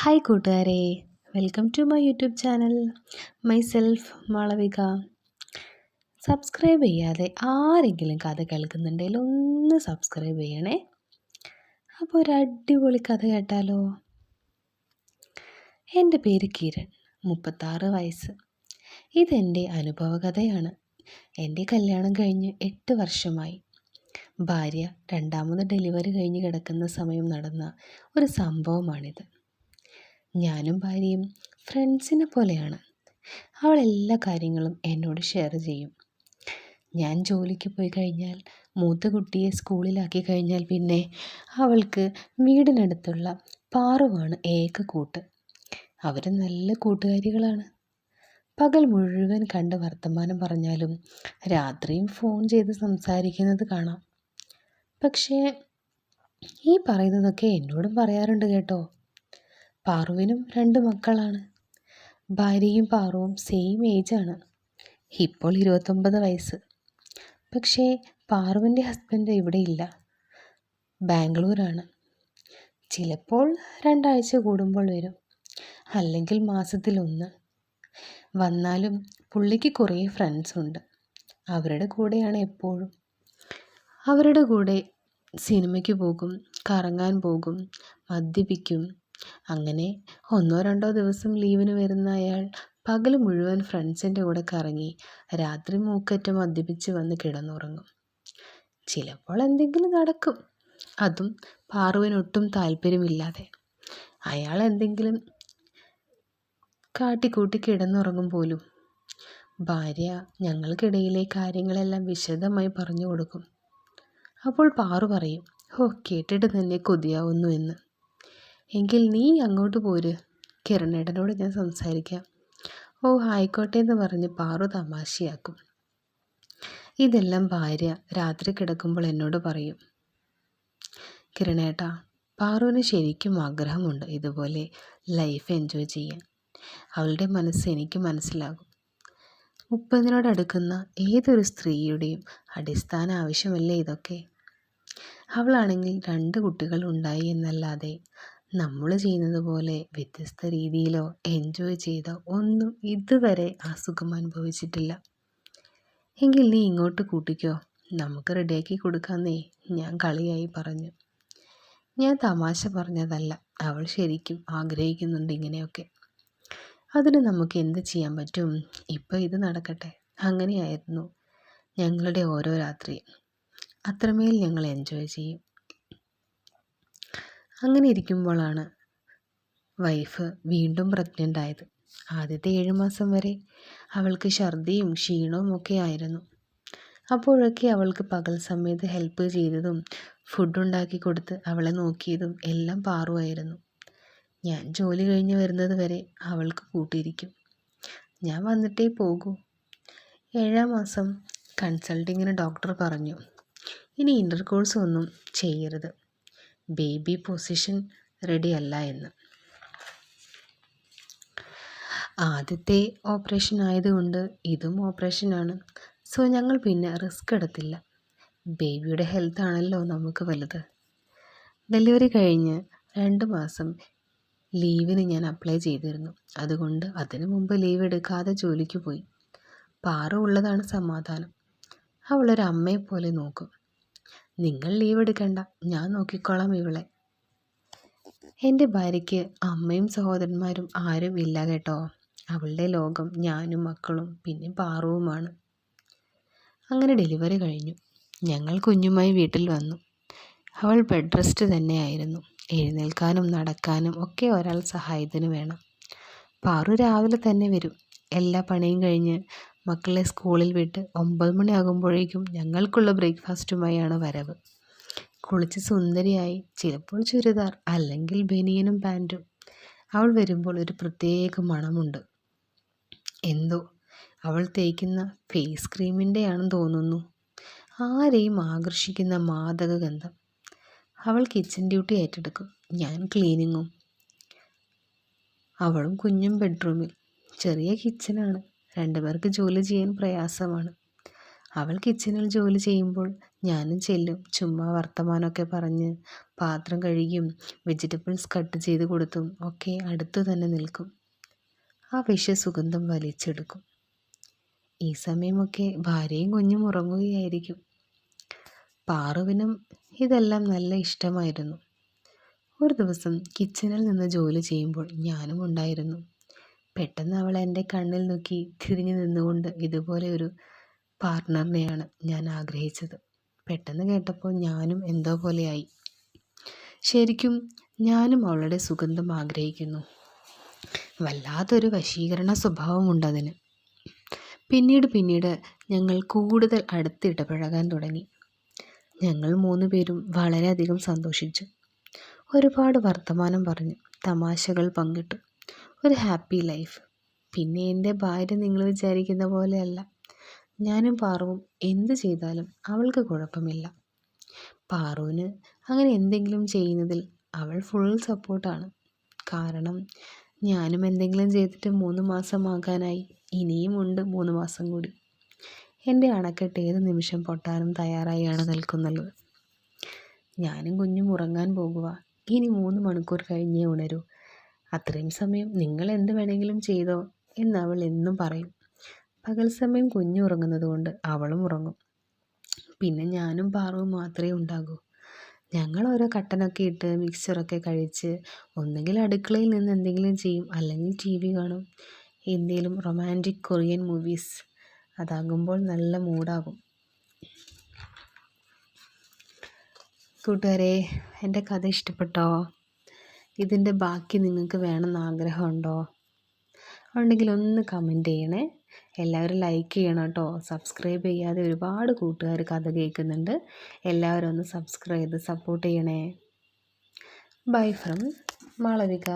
Hi കൂട്ടുകാരെ. Welcome to my YouTube channel myself Malavika. Subscribe ചെയ്യാതെ ആരെങ്കിലും കഥ കേൾക്കുന്നുണ്ടെങ്കിൽ ഒന്ന് സബ്സ്ക്രൈബ് ചെയ്യണേ. അപ്പോൾ ഒരു അടിപൊളി കഥ കേട്ടാലോ? എന്റെ പേര് കിരൺ മുപ്പത്താറ് വയസ്സ്. ഇതെന്റെ അനുഭവകഥയാണ്. എന്റെ കല്യാണം കഴിഞ്ഞ് എട്ട് വർഷമായി. ഭാര്യ രണ്ടാമത് ഡെലിവറി കഴിഞ്ഞ് കിടക്കുന്ന സമയം നടന്ന ഒരു സംഭവമാണിത്. ഞാനും ഭാര്യയും ഫ്രണ്ട്സിനെ പോലെയാണ്. അവൾ എല്ലാ കാര്യങ്ങളും എന്നോട് ഷെയർ ചെയ്യും. ഞാൻ ജോലിക്ക് പോയി കഴിഞ്ഞാൽ മൂത്ത കുട്ടിയെ സ്കൂളിലാക്കി കഴിഞ്ഞാൽ പിന്നെ അവൾക്ക് വീടിനടുത്തുള്ള പാറുവാണ് ഏക കൂട്ട്. അവർ നല്ല കൂട്ടുകാരികളാണ്. പകൽ മുഴുവൻ കണ്ട് വർത്തമാനം പറഞ്ഞാലും രാത്രിയും ഫോൺ ചെയ്ത് സംസാരിക്കുന്നത് കാണാം. പക്ഷേ ഈ പറയുന്നതൊക്കെ എന്നോടും പറയാറുണ്ട് കേട്ടോ. പാറുവിനും രണ്ട് മക്കളാണ്. ഭാര്യയും പാറുവും സെയിം ഏജാണ് ഇപ്പോൾ ഇരുപത്തൊമ്പത് വയസ്സ്. പക്ഷേ പാറുവിന്റെ ഹസ്ബൻഡ് ഇവിടെ ഇല്ല. ബാംഗ്ലൂരാണ്. ചിലപ്പോൾ രണ്ടാഴ്ച കൂടുമ്പോൾ വരും. അല്ലെങ്കിൽ മാസത്തിലൊന്ന്. വന്നാലും പുള്ളിക്ക് കുറേ ഫ്രണ്ട്സ് ഉണ്ട്. അവരുടെ കൂടെയാണ് എപ്പോഴും. അവരുടെ കൂടെ സിനിമയ്ക്ക് പോകും കറങ്ങാൻ പോകും മദ്യപിക്കും അങ്ങനെ ഒന്നോ രണ്ടോ ദിവസം ലീവിന് വരുന്ന അയാൾ പകൽ മുഴുവൻ ഫ്രണ്ട്സിന്റെ കൂടെ കറങ്ങി രാത്രി മൂക്കറ്റം മദ്യപിച്ച് വന്ന് കിടന്നുറങ്ങും. ചിലപ്പോൾ എന്തെങ്കിലും നടക്കും. അതും പാറുവിനൊട്ടും താല്പര്യമില്ലാതെ. അയാൾ എന്തെങ്കിലും കാട്ടിക്കൂട്ടി കിടന്നുറങ്ങും പോലും. ഭാര്യ ഞങ്ങൾക്കിടയിലെ കാര്യങ്ങളെല്ലാം വിശദമായി പറഞ്ഞു കൊടുക്കും. അപ്പോൾ പാറു പറയും ഓ കേട്ടിട്ട് തന്നെ കൊതിയാവുന്നു എന്ന്. എങ്കിൽ നീ അങ്ങോട്ട് പോര്. കിരണേടനോട് ഞാൻ സംസാരിക്കാം. ഓ ആയിക്കോട്ടെ എന്ന് പറഞ്ഞ് പാറു തമാശയാക്കും. ഇതെല്ലാം ഭാര്യ രാത്രി കിടക്കുമ്പോൾ എന്നോട് പറയും. കിരണേട്ടാ പാറുവിന് ശരിക്കും ആഗ്രഹമുണ്ട് ഇതുപോലെ ലൈഫ് എൻജോയ് ചെയ്യാൻ. അവളുടെ മനസ്സ് എനിക്ക് മനസ്സിലാകും. മുപ്പതിനോടടുക്കുന്ന ഏതൊരു സ്ത്രീയുടെയും അടിസ്ഥാന ആവശ്യമല്ലേ ഇതൊക്കെ? അവളാണെങ്കിൽ രണ്ട് കുട്ടികൾ ഉണ്ടായി എന്നല്ലാതെ നമ്മൾ ചെയ്യുന്നത് പോലെ വ്യത്യസ്ത രീതിയിലോ എൻജോയ് ചെയ്തോ ഒന്നും ഇതുവരെ ആ സുഖം അനുഭവിച്ചിട്ടില്ല. എങ്കിൽ നീ ഇങ്ങോട്ട് കൂട്ടിക്കോ. നമുക്ക് റെഡിയാക്കി കൊടുക്കാമെന്നേ ഞാൻ കളിയായി പറഞ്ഞു. ഞാൻ തമാശ പറഞ്ഞതല്ല. അവൾ ശരിക്കും ആഗ്രഹിക്കുന്നുണ്ട് ഇങ്ങനെയൊക്കെ. അതിന് നമുക്ക് എന്ത് ചെയ്യാൻ പറ്റും? ഇപ്പോൾ ഇത് നടക്കട്ടെ. അങ്ങനെയായിരുന്നു ഞങ്ങളുടെ ഓരോ രാത്രിയും. അത്രമേൽ ഞങ്ങൾ എൻജോയ് ചെയ്യും. അങ്ങനെ ഇരിക്കുമ്പോഴാണ് വൈഫ് വീണ്ടും പ്രഗ്നന്റ് ആയത് ആദ്യത്തെ ഏഴ് മാസം വരെ അവൾക്ക് ഛർദിയും ക്ഷീണവും ഒക്കെ ആയിരുന്നു. അപ്പോഴൊക്കെ അവൾക്ക് പകൽ സമയത്ത് ഹെൽപ്പ് ചെയ്തതും ഫുഡ് ഉണ്ടാക്കി കൊടുത്ത് അവളെ നോക്കിയതും എല്ലാം പാറുമായിരുന്നു. ഞാൻ ജോലി കഴിഞ്ഞ് വരുന്നത് വരെ അവൾക്ക് കൂട്ടിയിരിക്കും. ഞാൻ വന്നിട്ടേ പോകൂ. ഏഴാം മാസം കൺസൾട്ടിങ്ങിന് ഡോക്ടർ പറഞ്ഞു. ഇനി ഇന്റർ കോഴ്സ് ഒന്നും ചെയ്യരുത്. ബേബി പൊസിഷൻ റെഡി അല്ല എന്ന്. ആദ്യത്തെ ഓപ്പറേഷൻ ആയതുകൊണ്ട് ഇതും ഓപ്പറേഷനാണ് സോ ഞങ്ങൾ പിന്നെ റിസ്ക് എടുത്തില്ല. ബേബിയുടെ ഹെൽത്ത് ആണല്ലോ നമുക്ക് വലുത്. ഡെലിവറി കഴിഞ്ഞ് രണ്ട് മാസം ലീവിന് ഞാൻ അപ്ലൈ ചെയ്തിരുന്നു. അതുകൊണ്ട് അതിനു മുമ്പ് ലീവ് എടുക്കാതെ ജോലിക്ക് പോയി. പാറ ഉള്ളതാണ് സമാധാനം. അവളൊരു അമ്മയെ പോലെ നോക്കും. നിങ്ങൾ ലീവ് എടുക്കണ്ട. ഞാൻ നോക്കിക്കോളാം ഇവളെ. എന്റെ ഭാര്യയ്ക്ക് അമ്മയും സഹോദരന്മാരും ആരും ഇല്ല കേട്ടോ. അവളുടെ ലോകം ഞാനും മക്കളും പിന്നെ പാറുവുമാണ്. അങ്ങനെ ഡെലിവറി കഴിഞ്ഞു. ഞങ്ങൾ കുഞ്ഞുമായി വീട്ടിൽ വന്നു. അവൾ ബെഡ് റെസ്റ്റ് തന്നെയായിരുന്നു. എഴുന്നേൽക്കാനും നടക്കാനും ഒക്കെ ഒരാൾ സഹായത്തിന് വേണം. പാറു രാവിലെ തന്നെ വരും. എല്ലാ പണിയും കഴിഞ്ഞ് മക്കളെ സ്കൂളിൽ വിട്ട് ഒമ്പത് മണിയാകുമ്പോഴേക്കും ഞങ്ങൾക്കുള്ള ബ്രേക്ക്ഫാസ്റ്റുമായാണ് വരവ്. കുളിച്ച് സുന്ദരിയായി ചിലപ്പോൾ ചുരിദാർ അല്ലെങ്കിൽ ബനിയനും പാന്റും അവൾ വരുമ്പോൾ ഒരു പ്രത്യേക മണമുണ്ട്. എന്തോ അവൾ തേക്കുന്ന ഫേസ് ക്രീമിന്റെയാണെന്ന് തോന്നുന്നു. ആരെയും ആകർഷിക്കുന്ന മാദക ഗന്ധം അവൾ കിച്ചൺ ഡ്യൂട്ടി ഏറ്റെടുക്കും. ഞാൻ ക്ലീനിങ്ങും. അവളും കുഞ്ഞും ബെഡ്റൂമിൽ. ചെറിയ കിച്ചനാണ്. രണ്ടുപേർക്ക് ജോലി ചെയ്യാൻ പ്രയാസമാണ്. അവൾ കിച്ചണിൽ ജോലി ചെയ്യുമ്പോൾ ഞാനും ചെല്ലും. ചുമ്മാ വർത്തമാനമൊക്കെ പറഞ്ഞ് പാത്രം കഴുകിയും വെജിറ്റബിൾസ് കട്ട് ചെയ്ത് കൊടുത്തും ഒക്കെ അടുത്തു തന്നെ നിൽക്കും. ആ വിഷസുഗന്ധം വലിച്ചെടുക്കും. ഈ സമയമൊക്കെ ഭാര്യയും കുഞ്ഞും ഉറങ്ങുകയായിരിക്കും. പാറുവിനും ഇതെല്ലാം നല്ല ഇഷ്ടമായിരുന്നു. ഒരു ദിവസം കിച്ചണിൽ നിന്ന് ജോലി ചെയ്യുമ്പോൾ ഞാനും ഉണ്ടായിരുന്നു. പെട്ടെന്ന് അവൾ എന്റെ കണ്ണിൽ നോക്കി തിരിഞ്ഞു നിന്നുകൊണ്ട് ഇതുപോലെ ഒരു പാർട്ട്ണറിനെയാണ് ഞാൻ ആഗ്രഹിച്ചത്. പെട്ടെന്ന് കേട്ടപ്പോൾ ഞാനും എന്തോ പോലെയായി. ശരിക്കും ഞാനും അവളുടെ സുഗന്ധം ആഗ്രഹിക്കുന്നു. വല്ലാത്തൊരു വശീകരണ സ്വഭാവമുണ്ടതിന് പിന്നീട് പിന്നീട് ഞങ്ങൾ കൂടുതൽ അടുത്തിടപഴകാൻ തുടങ്ങി. ഞങ്ങൾ മൂന്ന് പേരും വളരെയധികം സന്തോഷിച്ചു. ഒരുപാട് വർത്തമാനം പറഞ്ഞു തമാശകൾ പങ്കിട്ടു. ഒരു ഹാപ്പി ലൈഫ്. പിന്നെ എന്റെ ഭാര്യ നിങ്ങൾ വിചാരിക്കുന്ന പോലെയല്ല. ഞാനും പാറുവും എന്ത് ചെയ്താലും അവൾക്ക് കുഴപ്പമില്ല. പാറുവിന് അങ്ങനെ എന്തെങ്കിലും ചെയ്യുന്നതിൽ അവൾ ഫുൾ സപ്പോർട്ടാണ് കാരണം ഞാനും എന്തെങ്കിലും ചെയ്തിട്ട് മൂന്ന് മാസമാകാനായി ഇനിയും ഉണ്ട് മൂന്ന് മാസം കൂടി. എന്റെ അണക്കെട്ട് ഏത് നിമിഷം പൊട്ടാനും തയ്യാറായാണ് നിൽക്കുന്നത്. ഞാനും കുഞ്ഞും ഉറങ്ങാൻ പോകുക ഇനി മൂന്ന് മണിക്കൂർ കഴിഞ്ഞേ ഉണരൂ. അത്രയും സമയം നിങ്ങൾ എന്ത് വേണമെങ്കിലും ചെയ്തോ അവൾ എന്നും പറയും. പകൽ സമയം കുഞ്ഞു ഉറങ്ങുന്നത് കൊണ്ട് അവളും ഉറങ്ങും. പിന്നെ ഞാനും പാറവും മാത്രമേ ഉണ്ടാകൂ. ഞങ്ങൾ ഓരോ കട്ടനൊക്കെ ഇട്ട് മിക്സറൊക്കെ കഴിച്ച് ഒന്നുകിൽ അടുക്കളയിൽ നിന്ന് എന്തെങ്കിലും ചെയ്യും അല്ലെങ്കിൽ ടി വി കാണും. എന്തെങ്കിലും റൊമാന്റിക് കൊറിയൻ മൂവീസ് അതാകുമ്പോൾ നല്ല മൂഡാകും. കൂട്ടുകാരെ എന്റെ കഥ ഇഷ്ടപ്പെട്ടോ? ഇതിന്റെ ബാക്കി നിങ്ങൾക്ക് വേണമെന്ന് ആഗ്രഹമുണ്ടോ ഉണ്ടെങ്കിൽ ഒന്ന് കമന്റ് ചെയ്യണേ. എല്ലാവരും ലൈക്ക് ചെയ്യണം കേട്ടോ. സബ്സ്ക്രൈബ് ചെയ്യാതെ ഒരുപാട് കൂട്ടുകാർ കഥ കേൾക്കുന്നുണ്ട്. എല്ലാവരും ഒന്ന് സബ്സ്ക്രൈബ് ചെയ്ത് സപ്പോർട്ട് ചെയ്യണേ. Bye from Malavika.